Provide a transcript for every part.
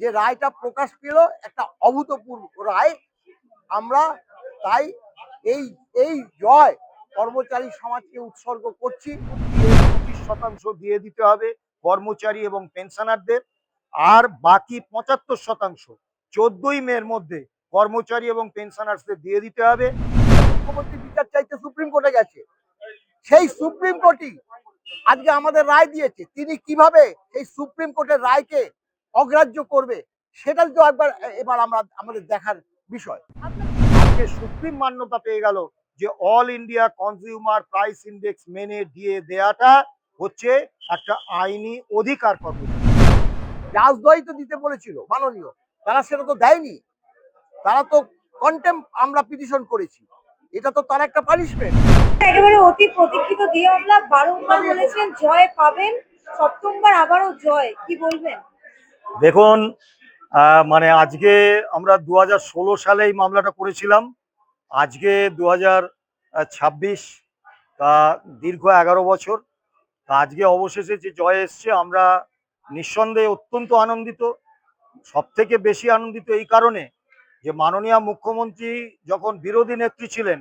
যে রায়টা প্রকাশ পেল একটা অভূতপূর্ব রায়। আমরা তাই এই এই জয় কর্মচারী সমাজকে উৎসর্গ করছি। পঁচিশ শতাংশ দিয়ে দিতে হবে কর্মচারী এবং পেনশনারদের। আর বাকি পঁচাত্তর শতাংশ চোদ্দই মের মধ্যে কর্মচারী এবং পেনশনার্সদের দিয়ে দিতে হবে। মুখ্যমন্ত্রী বিচার চাইতে সুপ্রিম কোর্টে গেছে। সেই সুপ্রিম কোর্টই আজকে আমাদের রায় দিয়েছে। তিনি কীভাবে সেই সুপ্রিম কোর্টের রায়কে অগ্রাহ্য করবে, সেটা তো একবার এবার আমরা, আমাদের দেখার বিষয়। আজকে সুপ্রিম মান্যতা পেয়ে গেল যে all India consumer price index মেনে দিয়ে দেয়াটা হচ্ছে একটা আইনি অধিকার কর্মচারী রাজদয় তো দিতে বলেছিল, মাননীয়। তারা সেটা তো দেয়নি। তারা তো কন্টেম্প আমরা পিটিশন করেছি। এটা তো তার একটা পানিশমেন্ট একেবারে অতি প্রতীক্ষিত দিয়ে আমরা বারংবার বলেছেন, জয় পাবেন, সপ্তমবার আবারও জয়। কি বলবেন? দেখুন মানে আজকে আমরা দু হাজার ষোলো সালে এই মামলাটা করেছিলাম। আজকে দু ছাব্বিশ, তা দীর্ঘ এগারো বছর। তা আজকে অবশেষে যে জয় এসছে, আমরা নিঃসন্দেহে অত্যন্ত আনন্দিত। সব থেকে বেশি আনন্দিত এই কারণে যে মাননীয় মুখ্যমন্ত্রী যখন বিরোধী নেত্রী ছিলেন,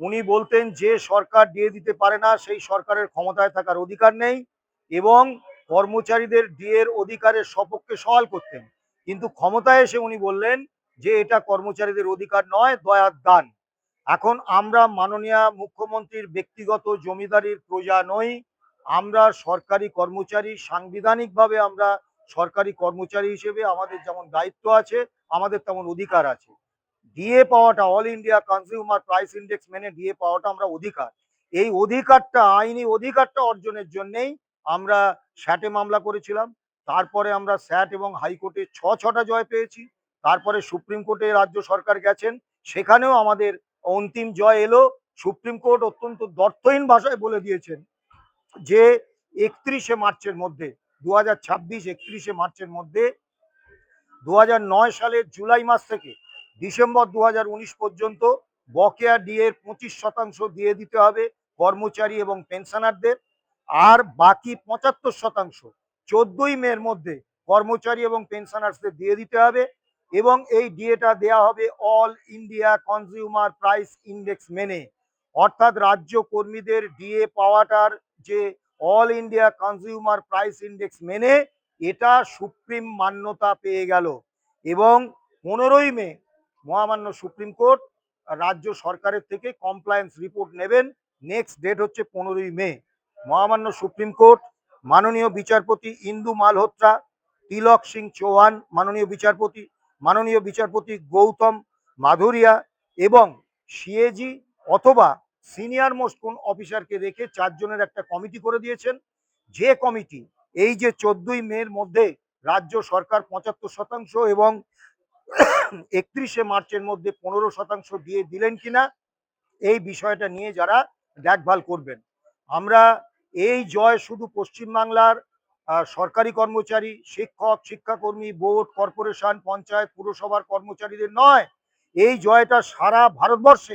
উনি বলতেন যে সরকার দিয়ে দিতে পারে না, সেই সরকারের ক্ষমতায় থাকার অধিকার নেই এবং কর্মচারীদের ডিএর অধিকারের সপক্ষে সওয়াল করতেন। কিন্তু ক্ষমতায় এসে উনি বললেন যে, এটা কর্মচারীদের অধিকার নয় দয়ার দান। এখন আমরা মাননীয় মুখ্যমন্ত্রীর ব্যক্তিগত জমিদারির প্রজা নই। আমরা সরকারি কর্মচারী, সাংবিধানিকভাবে আমরা সরকারি কর্মচারী হিসেবে আমাদের যেমন দায়িত্ব আছে, আমাদের তেমন অধিকার আছে। ডিএ পাওয়াটা, all India consumer price index মেনে ডিএ পাওয়াটা আমরা অধিকার। এই অধিকারটা, আইনি অধিকারটা অর্জনের জন্যেই আমরা স্যাটে মামলা করেছিলাম, তারপরে আমরা স্যাট এবং হাইকোর্টে ছ ছটা জয় পেয়েছি, তারপরে সুপ্রিম কোর্টে রাজ্য সরকার গেছেন, সেখানেও আমাদের অন্তিম জয় এলো। সুপ্রিম কোর্ট অত্যন্ত দর্থহীন ভাষায় বলে দিয়েছেন যে, একত্রিশে মার্চের মধ্যে দু হাজার ছাব্বিশ একত্রিশে মার্চের মধ্যে দু হাজার নয় সালের জুলাই মাস থেকে ডিসেম্বর দু হাজার উনিশ পর্যন্ত বকেয়া ডিএর পঁচিশ শতাংশ দিয়ে দিতে হবে কর্মচারী এবং পেনশনারদের। আর বাকি পঁচাত্তর শতাংশ চোদ্দই মের মধ্যে কর্মচারী এবং পেনশনার্সদের দিয়ে দিতে হবে এবং এই ডিএটা দেয়া হবে all India consumer price index মেনে। অর্থাৎ রাজ্য কর্মীদের ডিএ পাওয়াটার যে all India consumer price index মেনে, এটা সুপ্রিম মান্যতা পেয়ে গেল। এবং পনেরোই মে মহামান্য সুপ্রিম কোর্ট রাজ্য সরকারের থেকে কমপ্লায়েন্স রিপোর্ট নেবেন। নেক্সট ডেট হচ্ছে পনেরোই মে। মহামান্য সুপ্রিম কোর্ট, মাননীয় বিচারপতি ইন্দু মালহোত্রা, তিলক সিং চৌহান, মাননীয় বিচারপতি মাননীয় বিচারপতি গৌতম মাধুরিয়া এবং সিএজি অথবা সিনিয়র মোস্ট কোন অফিসারকে রেখে চারজনের একটা কমিটি করে দিয়েছেন। যে কমিটি, এই যে চোদ্দই মের মধ্যে রাজ্য সরকার পঁচাত্তর শতাংশ এবং একত্রিশে মার্চের মধ্যে পনেরো শতাংশ দিয়ে দিলেন কিনা, এই বিষয়টা নিয়ে যারা দেখভাল করবেন। আমরা এই জয় শুধু পশ্চিমবাংলার সরকারি কর্মচারী, শিক্ষক, শিক্ষাকর্মী, বোর্ড, কর্পোরেশন, পঞ্চায়েত, পুরসভার কর্মচারীদের নয়। এই জয়টা সারা ভারতবর্ষে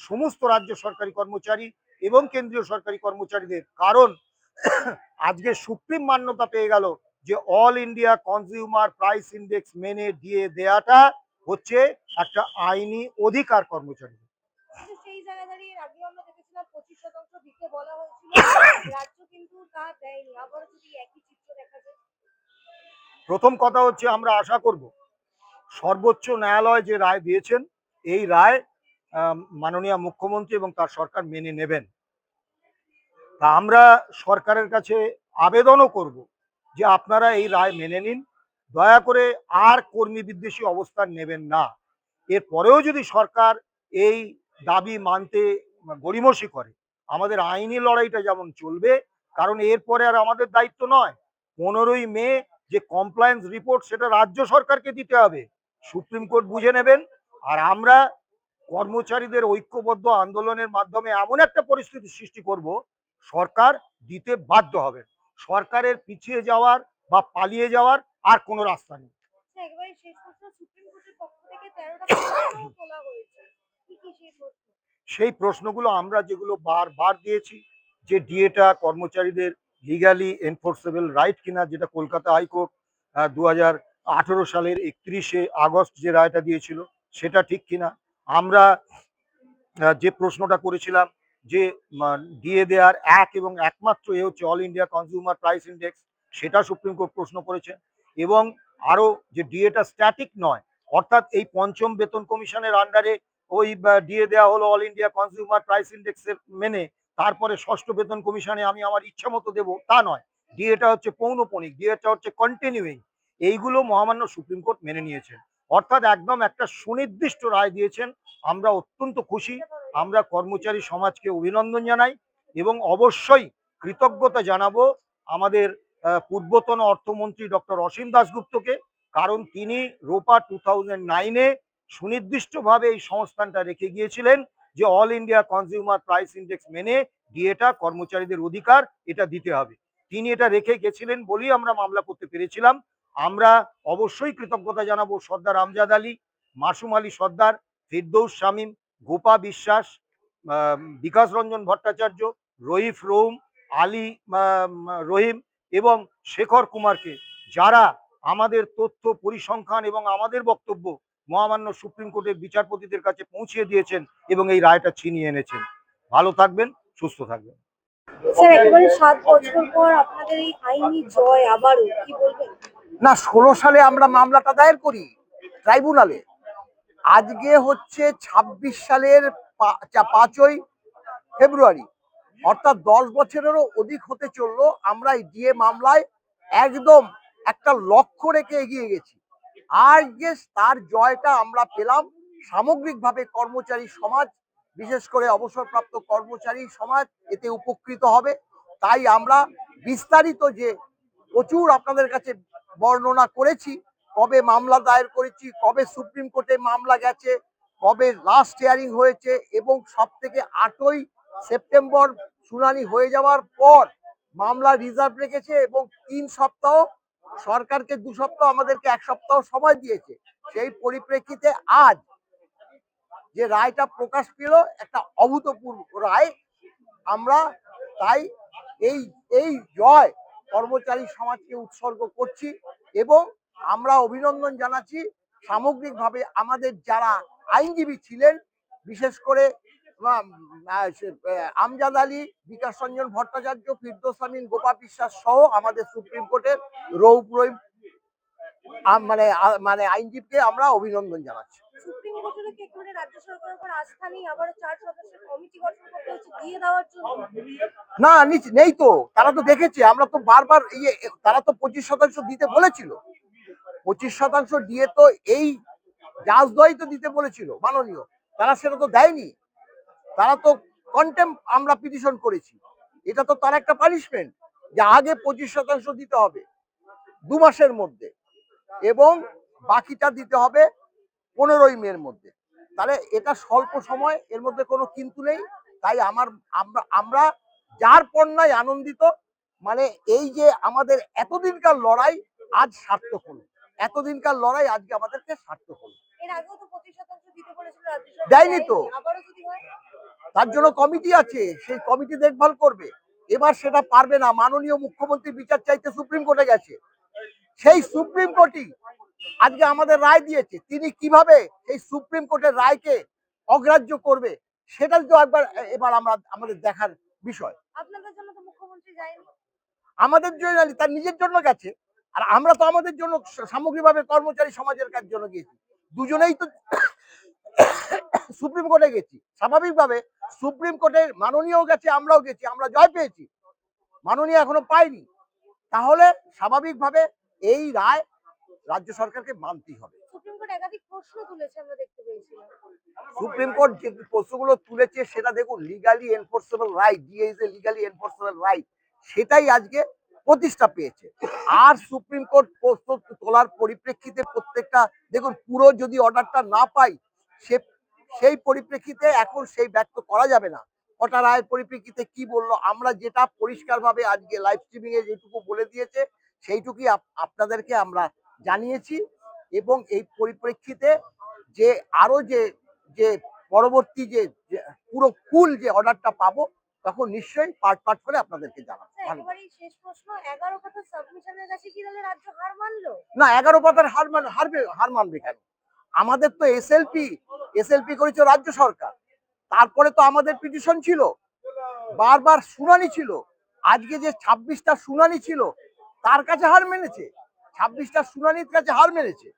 সমস্ত রাজ্য সরকারি কর্মচারী এবং কেন্দ্রীয় সরকারি কর্মচারীদের। কারণ আজকে সুপ্রিম মান্যতা পেয়ে গেল যে all India consumer price index মেনে দিয়ে দেয়াটা হচ্ছে একটা আইনি অধিকার কর্মচারী দাঁড়িয়ে আগে আমরা দেখেছিলাম পঁচিশ শতাংশ দিতে বলা হয়েছিল। রাজ্য কিন্তু তা দেয়নি। আবারও যদি একই চিত্র দেখা যায়। প্রথম কথা হচ্ছে আমরা আশা করব সর্বোচ্চ ন্যায়ালয় যে রায় দিয়েছেন এই রায় মাননীয় মুখ্যমন্ত্রী এবং তার সরকার মেনে নেবেন। তা আমরা সরকারের কাছে আবেদনও করব যে আপনারা এই রায় মেনে নিন। দয়া করে আর কর্মী বিদ্বেষী অবস্থান নেবেন না। এরপরেও যদি সরকার এই দাবি মানতে গড়িমসি করে। আমাদের আইনি লড়াইটা যেমন চলবে কারণ এরপরে আর আমাদের দায়িত্ব নয়। পনেরোই মে যে কমপ্লায়েন্স রিপোর্ট সেটা রাজ্য সরকারকে দিতে হবে। সুপ্রিম কোর্ট বুঝে নেবেন। আর আমরা কর্মচারীদের ঐক্যবদ্ধ আন্দোলনের মাধ্যমে এমন একটা পরিস্থিতি সৃষ্টি করব সরকার দিতে বাধ্য হবে। সরকারের পিছিয়ে যাওয়ার বা পালিয়ে যাওয়ার আর কোনো রাস্তা নেই আচ্ছা, একেবারে শেষ প্রশ্ন সুপ্রিম কোর্টের পক্ষ থেকে তেরোটা প্রশ্নও তোলা হয়েছে কি কি সেই প্রশ্ন সেই প্রশ্নগুলো আমরা যেগুলো বারবার দিয়েছি, যে ডিএটা কর্মচারীদের লিগালি এনফোর্সেবল রাইট কিনা, যেটা কলকাতা হাইকোর্ট দু হাজার আঠেরো সালের একত্রিশে আগস্ট যে রায়টা দিয়েছিল, সেটা ঠিক কিনা? আমরা যে প্রশ্নটা করেছিলাম, যে দিয়ে দেওয়ার এক এবং একমাত্র এ হচ্ছে all India consumer price index সেটা সুপ্রিম কোর্ট প্রশ্ন করেছে। এবং আরও যে ডিএটা স্ট্যাটিক নয়, অর্থাৎ এই পঞ্চম বেতন কমিশনের আন্ডারে ওই ডিএ দেওয়া হলো অল ইন্ডিয়া কনজিউমার প্রাইস ইন্ডেক্সের মেনে, তারপরে ষষ্ঠ বেতন কমিশনে আমি আমার ইচ্ছা মতো দেবো, তা নয়। ডিএটা হচ্ছে পৌনপণিক, ডিএটা হচ্ছে কন্টিনিউইং এইগুলো মহামান্য সুপ্রিম কোর্ট মেনে নিয়েছেন। অর্থাৎ একদম একটা সুনির্দিষ্ট রায় দিয়েছেন, আমরা অত্যন্ত খুশি, আমরা কর্মচারী সমাজকে অভিনন্দন জানাই, এবং অবশ্যই কৃতজ্ঞতা জানাব আমাদের পূর্বতন অর্থমন্ত্রী ডক্টর অসীম দাশগুপ্তকে, কারণ তিনি রোপা টু থাউজেন্ড নাইনে সুনির্দিষ্টভাবে এই সংস্থানটা রেখে গিয়েছিলেন যে all India consumer price index মেনে ডিএটা কর্মচারীদের অধিকার এটা দিতে হবে। তিনি এটা রেখে গেছিলেন বলেই আমরা মামলা করতে পেরেছিলাম। আমরা অবশ্যই কৃতজ্ঞতা জানাব সর্দার আমজাদ আলী, মাসুম আলী সর্দার, ফিরদৌস শামীম, গোপা বিশ্বাস বিকাশ রঞ্জন ভট্টাচার্য রহিফ রৌম, আলী রহিম এবং শেখর কুমারকে যারা আমাদের তথ্য পরিসংখ্যান এবং আমাদের বক্তব্য মহামান্য সুপ্রিম কোর্টের বিচারপতিদের কাছে পৌঁছিয়ে দিয়েছেন এবং এই রায়টা ছিনিয়ে এনেছেন। ভালো থাকবেন সুস্থ থাকবেন। স্যার একেবারে সাত বছর পর আপনাদের এই আইনি জয় আবারও কি বলবেন? না ষোলো সালে আমরা মামলাটা দায়ের করি ট্রাইব্যুনালে। আজকে হচ্ছে ছাব্বিশ সালের পাঁচই ফেব্রুয়ারি অর্থাৎ দশ বছরেরও অধিক হতে চলল আমরা এই ডিএ মামলায় একদম একটা লক্ষ্য রেখে এগিয়ে গেছি। আর যে তার জয়টা আমরা পেলাম। সামগ্রিকভাবে কর্মচারী সমাজ, বিশেষ করে অবসরপ্রাপ্ত কর্মচারী সমাজ এতে উপকৃত হবে। তাই আমরা বিস্তারিত যে প্রচুর আপনাদের কাছে বর্ণনা করেছি, কবে মামলা দায়ের করেছি, কবে সুপ্রিম কোর্টে মামলা গেছে, কবে লাস্ট হিয়ারিং হয়েছে এবং সব থেকে আটই সেপ্টেম্বর শুনানি হয়ে যাওয়ার পর মামলা রিজার্ভ রেখেছে এবং তিন সপ্তাহ সরকারকে দু সপ্তাহ আমাদেরকে এক সপ্তাহ সময় দিয়েছে। সেই পরিপ্রেক্ষিতে আজ যে রায়টা প্রকাশ পেল, একটা অভূতপূর্ব রায়। আমরা তাই এই এই জয় কর্মচারী সমাজকে উৎসর্গ করছি এবং আমরা অভিনন্দন জানাচ্ছি। সামগ্রিকভাবে আমাদের যারা আইনজীবী ছিলেন, বিশেষ করে আমজাদ আলী বিকাশ রঞ্জন ভট্টাচার্য ফিরদোস আমিন গোপা বিশ্বাস সহ আমাদের সুপ্রিম কোর্টের রৌপ রহিম মানে মানে আইনজীবীকে আমরা অভিনন্দন জানাচ্ছি। না নেই তো তারা তো দেখেছে আমরা তো বারবার ইয়ে তারা তো পঁচিশ শতাংশ দিতে বলেছিল। পঁচিশ শতাংশ দিয়ে তো এই তো দিতে বলেছিল মাননীয়। তারা সেটা তো দেয়নি। তারা তো কন্টেম্প আমরা পিটিশন করেছি। এটা তো তার একটা পানিশমেন্ট যে আগে পঁচিশ শতাংশ দিতে হবে দু মাসের মধ্যে এবং বাকিটা দিতে হবে পনেরোই মের মধ্যে। তাহলে এটা স্বল্প সময় এর মধ্যে কোনো কিন্তু নেই। তাই আমার আমরা আমরা যার পণ্যায় আনন্দিত মানে এই যে আমাদের এতদিনকার লড়াই আজ সার্থক হলো। এতদিনকার লড়াই আজকে আমাদেরকে সার্থক হলো। দেয়নি তো। তার জন্য কমিটি আছে সেই কমিটি দেখভাল করবে। এবার সেটা পারবে না মাননীয় মুখ্যমন্ত্রী বিচার চাইতে সুপ্রিম কোর্টে গেছে। সেই সুপ্রিম কোর্টই আজকে আমাদের রায় দিয়েছে তিনি কীভাবে এই সুপ্রিম কোর্টের রায়কে অগ্রাহ্য করবে সেটা তো একবার এবার আমরা আমাদের দেখার বিষয়। আমাদের জন্য তার নিজের জন্য গেছে। আর আমরা তো আমাদের জন্য সামগ্রিকভাবে কর্মচারী সমাজের কাজ জন্য গিয়েছি। দুজনেই তো সুপ্রিম কোর্টে গেছি। স্বাভাবিকভাবে সুপ্রিম কোর্টের মাননীয় গেছে আমরাও গেছি আমরা জয় পেয়েছি। মাননীয় এখনও পাইনি। তাহলে স্বাভাবিকভাবে এই রায় রাজ্য সরকারকে মানতেই হবে। সুপ্রিম কোর্ট যে প্রশ্নগুলো তুলেছে সেটা দেখুন legally enforceable right DA is a legally enforceable right সেটাই আজকে প্রতিষ্ঠা পেয়েছে। আর সুপ্রিম কোর্ট প্রশ্ন তোলার পরিপ্রেক্ষিতে প্রত্যেকটা দেখুন পুরো যদি অর্ডারটা না পাই সে সেই পরিপ্রেক্ষিতে এখন সেই ব্যক্ত করা যাবে না। কটা রায়ের পরিপ্রেক্ষিতে কি বলল আমরা যেটা পরিষ্কারভাবে আজকে লাইভ স্ট্রিমিং এ যেটুকু বলে দিয়েছে সেইটুকুই আপ- আপনাদেরকে আমরা জানিয়েছি এবং এই পরিপ্রেক্ষিতে যে আরও যে যে পরবর্তী যে পুরো ফুল যে অর্ডারটা পাবো তখন নিশ্চয়ই পার্ট পার্ট করে আপনাদেরকে জানাব। ভালো। একেবারেই শেষ প্রশ্ন এগারো কথা সাবমিশনের কাছে কি রাজ্য হার মানলো? না এগারো পাতার হার মান হারবে হার মানবে কেন? আমাদের তো এসএলপি এসএলপি করেছে রাজ্য সরকার। তারপরে তো আমাদের পিটিশন ছিল। বারবার শুনানি ছিল। আজকে যে ছাব্বিশটা শুনানি ছিল, তার কাছে হার মেনেছে। ছাব্বিশটা শুনানির কাছে হার মেনেছে।